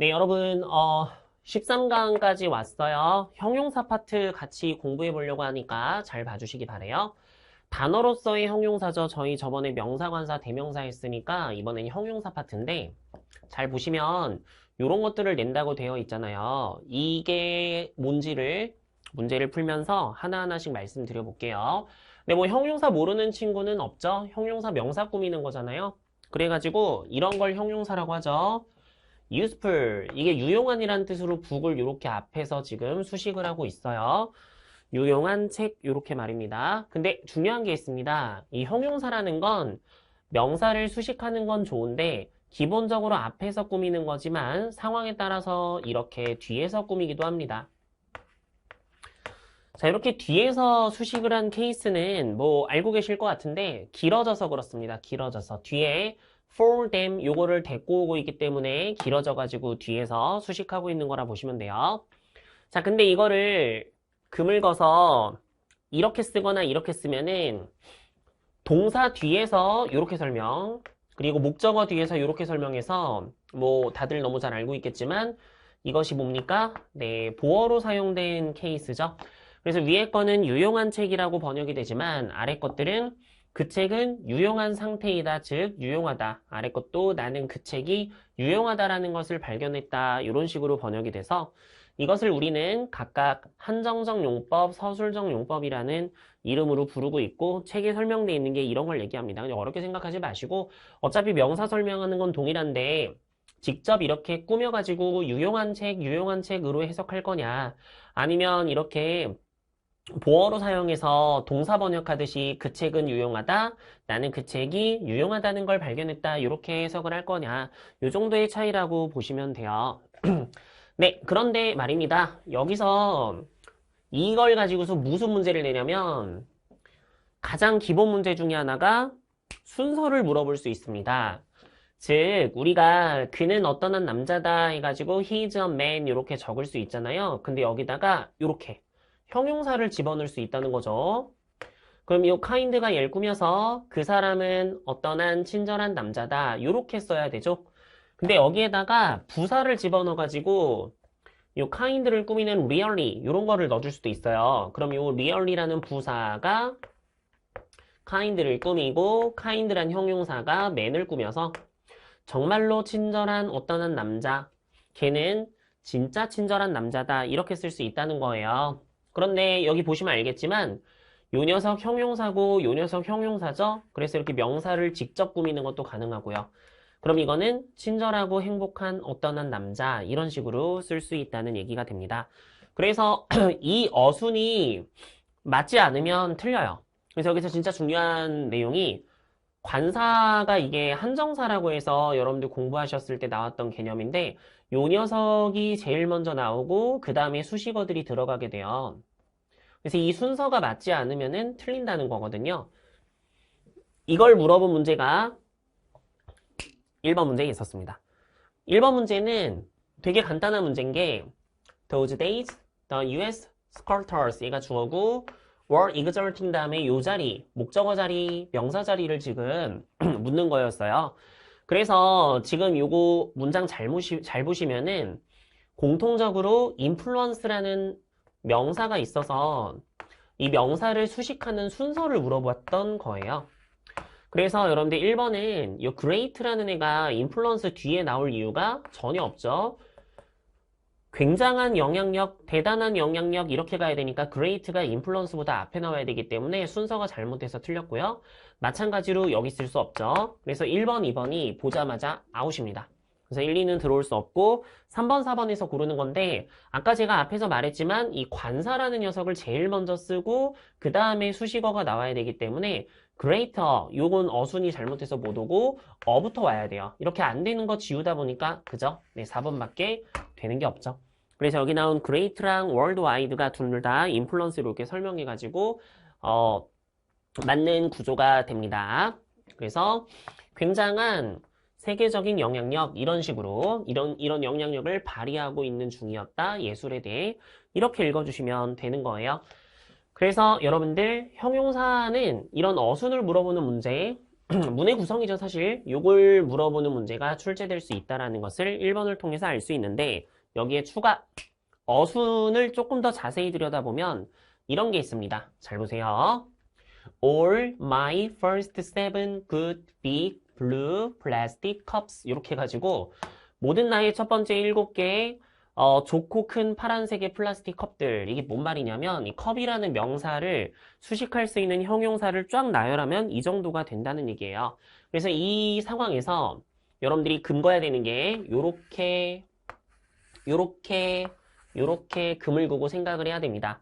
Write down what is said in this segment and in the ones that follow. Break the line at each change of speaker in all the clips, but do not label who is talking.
네, 여러분, 어, 13강까지 왔어요. 형용사 파트 같이 공부해 보려고 하니까 잘 봐주시기 바래요. 단어로서의 형용사죠. 저희 저번에 명사관사 대명사 했으니까 이번엔 형용사 파트인데 잘 보시면 이런 것들을 낸다고 되어 있잖아요. 이게 뭔지를 문제를 풀면서 하나하나씩 말씀드려 볼게요. 근데 뭐 형용사 모르는 친구는 없죠? 형용사 명사 꾸미는 거잖아요. 그래가지고 이런 걸 형용사라고 하죠. Useful 이게 유용한이란 뜻으로 북을 이렇게 앞에서 지금 수식을 하고 있어요. 유용한 책 이렇게 말입니다. 근데 중요한 게 있습니다. 이 형용사라는 건 명사를 수식하는 건 좋은데 기본적으로 앞에서 꾸미는 거지만 상황에 따라서 이렇게 뒤에서 꾸미기도 합니다. 자, 이렇게 뒤에서 수식을 한 케이스는 뭐 알고 계실 것 같은데 길어져서 그렇습니다. 길어져서 뒤에 for them 요거를 데리고 오고 있기 때문에 길어져 가지고 뒤에서 수식하고 있는 거라 보시면 돼요. 자, 근데 이거를 금을 거서 이렇게 쓰거나 이렇게 쓰면은 동사 뒤에서 이렇게 설명 그리고 목적어 뒤에서 이렇게 설명해서 뭐 다들 너무 잘 알고 있겠지만 이것이 뭡니까? 네, 보어로 사용된 케이스죠. 그래서 위에 거는 유용한 책이라고 번역이 되지만 아래 것들은 그 책은 유용한 상태이다, 즉 유용하다. 아래 것도 나는 그 책이 유용하다라는 것을 발견했다. 이런 식으로 번역이 돼서 이것을 우리는 각각 한정적 용법, 서술적 용법이라는 이름으로 부르고 있고 책에 설명되어 있는 게 이런 걸 얘기합니다. 그냥 어렵게 생각하지 마시고 어차피 명사 설명하는 건 동일한데 직접 이렇게 꾸며가지고 유용한 책, 유용한 책으로 해석할 거냐 아니면 이렇게 보어로 사용해서 동사 번역하듯이 그 책은 유용하다, 나는 그 책이 유용하다는 걸 발견했다 이렇게 해석을 할 거냐 이 정도의 차이라고 보시면 돼요. 네, 그런데 말입니다. 여기서 이걸 가지고서 무슨 문제를 내냐면 가장 기본 문제 중에 하나가 순서를 물어볼 수 있습니다. 즉 우리가 그는 어떤 한 남자다 해가지고 he's a man 이렇게 적을 수 있잖아요. 근데 여기다가 이렇게 형용사를 집어넣을 수 있다는 거죠. 그럼 이 kind가 얘를 꾸며서 그 사람은 어떤 한 친절한 남자다 이렇게 써야 되죠. 근데 여기에다가 부사를 집어넣어가지고 이 kind를 꾸미는 really 이런 거를 넣어줄 수도 있어요. 그럼 이 really라는 부사가 kind를 꾸미고 kind란 형용사가 man을 꾸며서 정말로 친절한 어떤 한 남자 걔는 진짜 친절한 남자다 이렇게 쓸 수 있다는 거예요. 그런데 여기 보시면 알겠지만 요 녀석 형용사고 요 녀석 형용사죠. 그래서 이렇게 명사를 직접 꾸미는 것도 가능하고요. 그럼 이거는 친절하고 행복한 어떤 한 남자 이런 식으로 쓸 수 있다는 얘기가 됩니다. 그래서 이 어순이 맞지 않으면 틀려요. 그래서 여기서 진짜 중요한 내용이 관사가 이게 한정사라고 해서 여러분들 공부하셨을 때 나왔던 개념인데 요 녀석이 제일 먼저 나오고 그 다음에 수식어들이 들어가게 돼요. 그래서 이 순서가 맞지 않으면 틀린다는 거거든요. 이걸 물어본 문제가 1번 문제에 있었습니다. 1번 문제는 되게 간단한 문제인 게 Those days, the US sculptors 얘가 주어고 were exerting 다음에 요 자리, 목적어 자리, 명사 자리를 지금 묻는 거였어요. 그래서 지금 요거 문장 잘, 무시, 잘 보시면은 공통적으로 influence라는 명사가 있어서 이 명사를 수식하는 순서를 물어봤던 거예요. 그래서 여러분들 1번은 이 great라는 애가 influence 뒤에 나올 이유가 전혀 없죠. 굉장한 영향력, 대단한 영향력 이렇게 가야 되니까 great가 influence보다 앞에 나와야 되기 때문에 순서가 잘못돼서 틀렸고요. 마찬가지로 여기 쓸 수 없죠. 그래서 1번, 2번이 보자마자 아웃입니다. 그래서 1, 2는 들어올 수 없고 3번, 4번에서 고르는 건데 아까 제가 앞에서 말했지만 이 관사라는 녀석을 제일 먼저 쓰고 그 다음에 수식어가 나와야 되기 때문에 greater 요건 어순이 잘못해서 못 오고 어부터 와야 돼요. 이렇게 안 되는 거 지우다 보니까 그죠? 네, 4번밖에 되는 게 없죠. 그래서 여기 나온 great랑 worldwide가 둘 다 인플루언스로 이렇게 설명해가지고 어, 맞는 구조가 됩니다. 그래서 굉장한 세계적인 영향력 이런 식으로 이런 이런 영향력을 발휘하고 있는 중이었다 예술에 대해 이렇게 읽어주시면 되는 거예요. 그래서 여러분들 형용사는 이런 어순을 물어보는 문제 문의 구성이죠, 사실. 요걸 물어보는 문제가 출제될 수 있다라는 것을 1번을 통해서 알 수 있는데 여기에 추가 어순을 조금 더 자세히 들여다보면 이런 게 있습니다. 잘 보세요. All my first seven good big blue plastic cups 이렇게 해가지고 모든 나의 첫 번째 일곱 개의 어, 좋고 큰 파란색의 플라스틱 컵들 이게 뭔 말이냐면 이 컵이라는 명사를 수식할 수 있는 형용사를 쫙 나열하면 이 정도가 된다는 얘기예요. 그래서 이 상황에서 여러분들이 금거야 되는 게 요렇게 요렇게 요렇게 금을 그고 생각을 해야 됩니다.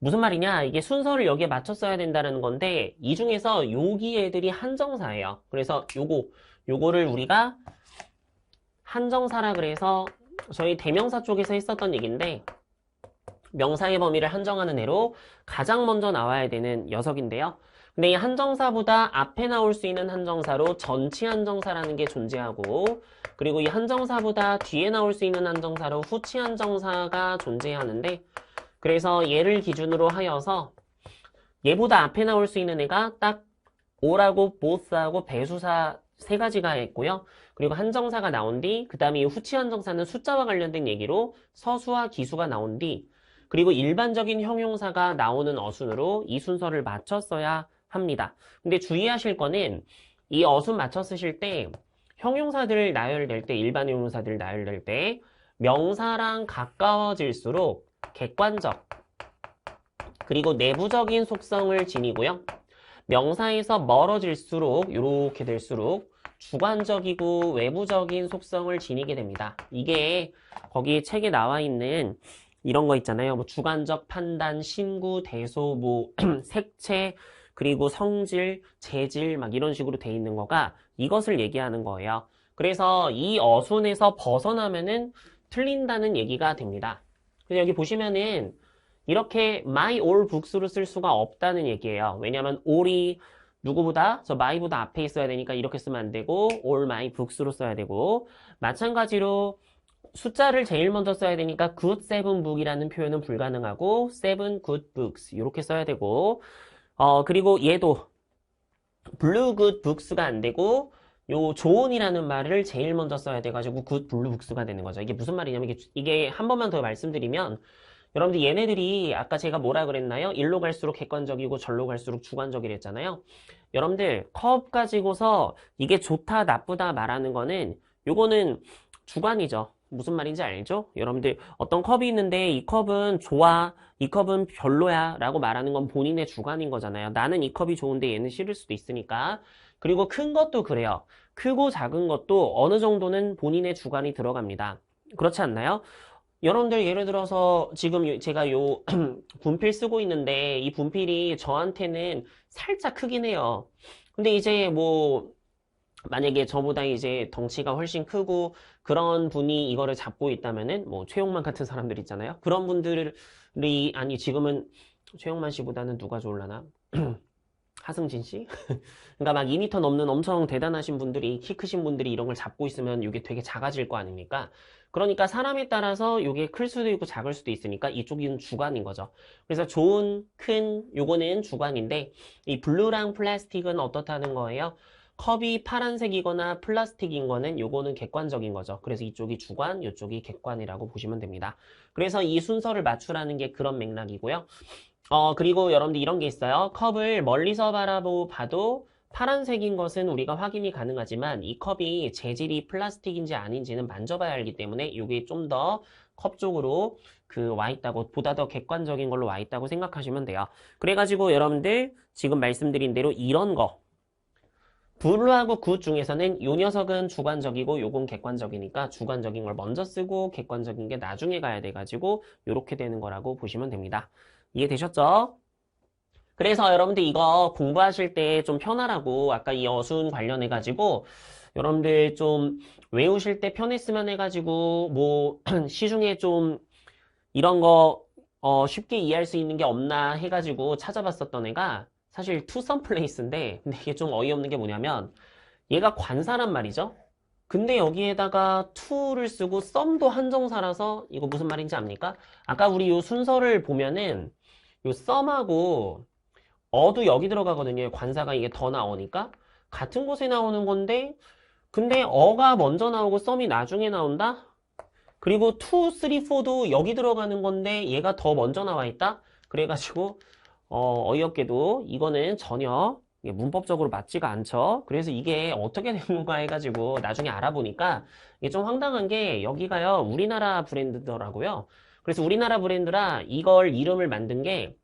무슨 말이냐? 이게 순서를 여기에 맞췄어야 된다는 건데 이 중에서 여기 애들이 한정사예요. 그래서 요거 요거를 우리가 한정사라 그래서 저희 대명사 쪽에서 했었던 얘기인데 명사의 범위를 한정하는 애로 가장 먼저 나와야 되는 녀석인데요. 근데 이 한정사보다 앞에 나올 수 있는 한정사로 전치 한정사라는 게 존재하고 그리고 이 한정사보다 뒤에 나올 수 있는 한정사로 후치 한정사가 존재하는데 그래서 얘를 기준으로 하여서 얘보다 앞에 나올 수 있는 애가 딱 오라고 both하고 배수사 세 가지가 있고요. 그리고 한정사가 나온 뒤, 그 다음에 이 후치 한정사는 숫자와 관련된 얘기로 서수와 기수가 나온 뒤, 그리고 일반적인 형용사가 나오는 어순으로 이 순서를 맞췄어야 합니다. 근데 주의하실 거는 이 어순 맞춰 쓰실 때 형용사들 나열될 때, 일반 형용사들 나열될 때 명사랑 가까워질수록 객관적 그리고 내부적인 속성을 지니고요. 명사에서 멀어질수록 이렇게 될수록 주관적이고 외부적인 속성을 지니게 됩니다. 이게 거기 책에 나와 있는 이런 거 있잖아요. 뭐 주관적 판단, 신구, 대소, 뭐 색채, 그리고 성질, 재질 막 이런 식으로 돼 있는 거가 이것을 얘기하는 거예요. 그래서 이 어순에서 벗어나면은 틀린다는 얘기가 됩니다. 그래서 여기 보시면은 이렇게 my or books로 쓸 수가 없다는 얘기예요. 왜냐하면 all이 누구보다 저 my보다 앞에 있어야 되니까 이렇게 쓰면 안 되고 all my books로 써야 되고 마찬가지로 숫자를 제일 먼저 써야 되니까 good seven book이라는 표현은 불가능하고 seven good books 이렇게 써야 되고 어 그리고 얘도 blue good books가 안 되고 요 좋은이라는 말을 제일 먼저 써야 돼가지고 good blue books가 되는 거죠. 이게 무슨 말이냐면 이게, 이게 한 번만 더 말씀드리면 여러분들 얘네들이 아까 제가 뭐라 그랬나요? 일로 갈수록 객관적이고 절로 갈수록 주관적이랬잖아요. 여러분들 컵 가지고서 이게 좋다 나쁘다 말하는 거는 요거는 주관이죠. 무슨 말인지 알죠? 여러분들 어떤 컵이 있는데 이 컵은 좋아, 이 컵은 별로야 라고 말하는 건 본인의 주관인 거잖아요. 나는 이 컵이 좋은데 얘는 싫을 수도 있으니까. 그리고 큰 것도 그래요. 크고 작은 것도 어느 정도는 본인의 주관이 들어갑니다. 그렇지 않나요? 여러분들 예를 들어서 지금 제가 요 분필 쓰고 있는데 이 분필이 저한테는 살짝 크긴 해요. 근데 이제 뭐 만약에 저보다 이제 덩치가 훨씬 크고 그런 분이 이거를 잡고 있다면은 뭐 최용만 같은 사람들 있잖아요. 그런 분들이 아니 지금은 최용만 씨보다는 누가 좋을라나? 하승진 씨? 그러니까 막 2m 넘는 엄청 대단하신 분들이 키 크신 분들이 이런 걸 잡고 있으면 이게 되게 작아질 거 아닙니까? 그러니까 사람에 따라서 이게 클 수도 있고 작을 수도 있으니까 이쪽은 주관인 거죠. 그래서 좋은, 큰, 요거는 주관인데 이 블루랑 플라스틱은 어떻다는 거예요? 컵이 파란색이거나 플라스틱인 거는 요거는 객관적인 거죠. 그래서 이쪽이 주관, 이쪽이 객관이라고 보시면 됩니다. 그래서 이 순서를 맞추라는 게 그런 맥락이고요. 어, 그리고 여러분들 이런 게 있어요. 컵을 멀리서 바라보 봐도 파란색인 것은 우리가 확인이 가능하지만 이 컵이 재질이 플라스틱인지 아닌지는 만져봐야 알기 때문에 이게 좀 더 컵 쪽으로 그 와 있다고 보다 더 객관적인 걸로 와 있다고 생각하시면 돼요. 그래가지고 여러분들 지금 말씀드린 대로 이런 거 블루하고 굿 중에서는 요 녀석은 주관적이고 요건 객관적이니까 주관적인 걸 먼저 쓰고 객관적인 게 나중에 가야 돼가지고 이렇게 되는 거라고 보시면 됩니다. 이해되셨죠? 그래서 여러분들 이거 공부하실 때 좀 편하라고 아까 이 어순 관련해가지고 여러분들 좀 외우실 때 편했으면 해가지고 뭐 시중에 좀 이런 거 어, 쉽게 이해할 수 있는 게 없나 해가지고 찾아봤었던 애가 사실 투썸 플레이스인데 근데 이게 좀 어이없는 게 뭐냐면 얘가 관사란 말이죠. 근데 여기에다가 to를 쓰고 썸도 한정사라서 이거 무슨 말인지 압니까? 아까 우리 요 순서를 보면은 요 썸하고 어도 여기 들어가거든요. 관사가 이게 더 나오니까. 같은 곳에 나오는 건데, 근데 어가 먼저 나오고 썸이 나중에 나온다? 그리고 2, 3, 4도 여기 들어가는 건데 얘가 더 먼저 나와 있다? 그래가지고 어, 어이없게도 이거는 전혀 문법적으로 맞지가 않죠. 그래서 이게 어떻게 된 건가 해가지고 나중에 알아보니까 이게 좀 황당한 게 여기가요 우리나라 브랜드더라고요. 그래서 우리나라 브랜드라 이걸 이름을 만든 게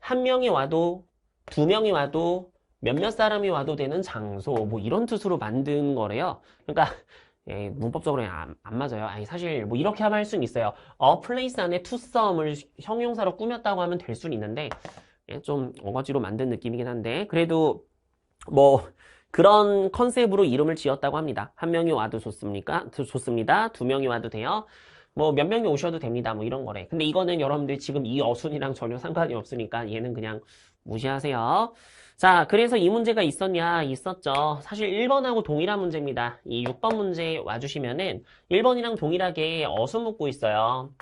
한 명이 와도 두 명이 와도 몇몇 사람이 와도 되는 장소 뭐 이런 뜻으로 만든 거래요. 그러니까 예, 문법적으로 안, 안 맞아요. 아니 사실 뭐 이렇게 하면 할 수는 있어요. 어 플레이스 안에 some을 형용사로 꾸몄다고 하면 될 수는 있는데 예, 좀 어거지로 만든 느낌이긴 한데 그래도 뭐 그런 컨셉으로 이름을 지었다고 합니다. 한 명이 와도 좋습니까? 좋습니다. 두 명이 와도 돼요. 뭐 몇 명이 오셔도 됩니다. 뭐 이런 거래. 근데 이거는 여러분들 지금 이 어순이랑 전혀 상관이 없으니까 얘는 그냥 무시하세요. 자, 그래서 이 문제가 있었냐? 있었죠. 사실 1번하고 동일한 문제입니다. 이 6번 문제 와주시면은 1번이랑 동일하게 어수 묻고 있어요.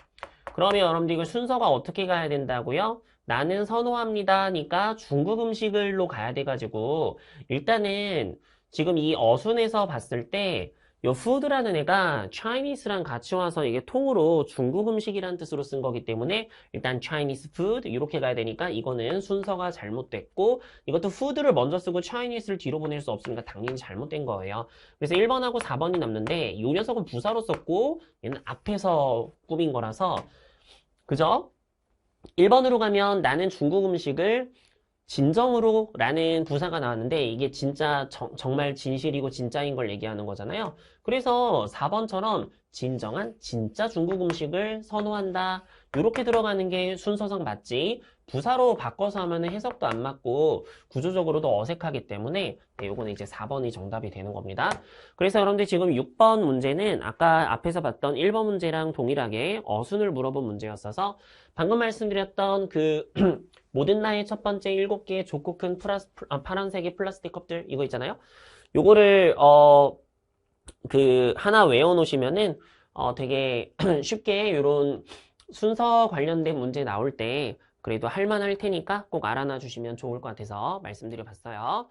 그러면 여러분들 이거 순서가 어떻게 가야 된다고요? 나는 선호합니다니까 중국 음식을로 가야 돼가지고 일단은 지금 이 어순에서 봤을 때 요 food라는 애가 Chinese랑 같이 와서 이게 통으로 중국 음식이라는 뜻으로 쓴 거기 때문에 일단 Chinese food 이렇게 가야 되니까 이거는 순서가 잘못됐고 이것도 food를 먼저 쓰고 Chinese를 뒤로 보낼 수 없으니까 당연히 잘못된 거예요. 그래서 1번하고 4번이 남는데 이 녀석은 부사로 썼고 얘는 앞에서 꾸민 거라서 그죠? 1번으로 가면 나는 중국 음식을 진정으로 라는 부사가 나왔는데 이게 진짜 정, 정말 진실이고 진짜인 걸 얘기하는 거잖아요. 그래서 4번처럼 진정한 진짜 중국 음식을 선호한다. 이렇게 들어가는 게 순서상 맞지. 부사로 바꿔서 하면 해석도 안 맞고 구조적으로도 어색하기 때문에 네, 요거는 이제 4번이 정답이 되는 겁니다. 그래서 여러분들 지금 6번 문제는 아까 앞에서 봤던 1번 문제랑 동일하게 어순을 물어본 문제였어서 방금 말씀드렸던 그 모든 나의 첫 번째 7개의 좋고 큰 플라스, 아, 파란색의 플라스틱 컵들 이거 있잖아요. 요거를 어 그 하나 외워 놓으시면은 어 되게 쉽게 요런 순서 관련된 문제 나올 때 그래도 할만할 테니까 꼭 알아놔 주시면 좋을 것 같아서 말씀드려 봤어요.